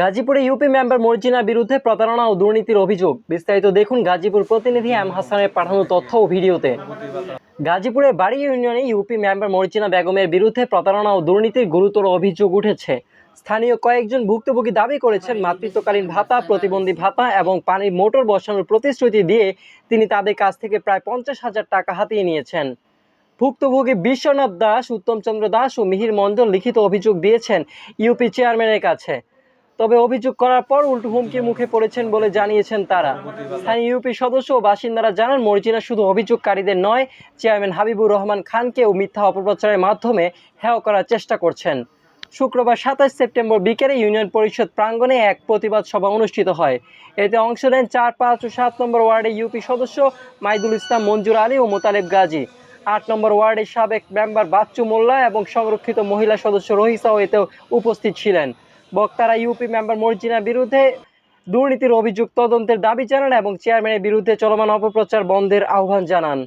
গাজীপুরে UP member মর্জিনার বিরুদ্ধে প্রতারণা ও দুর্নীতির অভিযোগ। বিস্তারিত দেখুন গাজীপুর প্রতিনিধি এম হাসানের পাঠানো তথ্য ও ভিডিওতে। গাজীপুরে বাড়ি ইউনিয়নে ইউপি মেম্বার মর্জিনা বেগমের বিরুদ্ধে প্রতারণা ও দুর্নীতির গুরুতর অভিযোগ উঠেছে। স্থানীয় কয়েকজন ভুক্তভোগী দাবি করেছেন, মাতৃত্বকালীন ভাতা, প্রতিবন্ধী ভাতা এবং পানির মোটর বসানোর প্রতিশ্রুতি দিয়ে তিনি তাদের কাছ থেকে প্রায় পঞ্চাশ হাজার টাকা হাতিয়ে নিয়েছেন। ভুক্তভোগী বিশ্বনাথ দাস, উত্তমচন্দ্র দাস ও মিহির মণ্ডল লিখিত অভিযোগ দিয়েছেন ইউপি চেয়ারম্যানের কাছে। তবে অভিযোগ করার পর উল্টো হুমকির মুখে পড়েছেন বলে জানিয়েছেন তারা। স্থানীয় ইউপি সদস্য ও বাসিন্দারা জানান মর্জিনা শুধু অভিযোগকারীদের নয়, চেয়ারম্যান হাবিবুর রহমান খানকেও মিথ্যা অপপ্রচারের মাধ্যমে হেয় করার চেষ্টা করছেন। শুক্রবার সাতাশ সেপ্টেম্বর বিকেলে ইউনিয়ন পরিষদ প্রাঙ্গণে এক প্রতিবাদ সভা অনুষ্ঠিত হয়। এতে অংশ নেন চার, পাঁচ ও সাত নম্বর ওয়ার্ডের ইউপি সদস্য মাইদুল ইসলাম, মঞ্জুর আলী ও মোতালেব গাজী। আট নম্বর ওয়ার্ডের সাবেক মেম্বার বাচ্চু মোল্লা এবং সংরক্ষিত মহিলা সদস্য রহিসাও এতে উপস্থিত ছিলেন। বক্তারা ইউপি মেম্বার মর্জিনার বিরুদ্ধে দুর্নীতির অভিযোগ তদন্তের দাবি জানান এবং চেয়ারম্যানের বিরুদ্ধে চলমান অপপ্রচার বন্ধের আহ্বান জানান।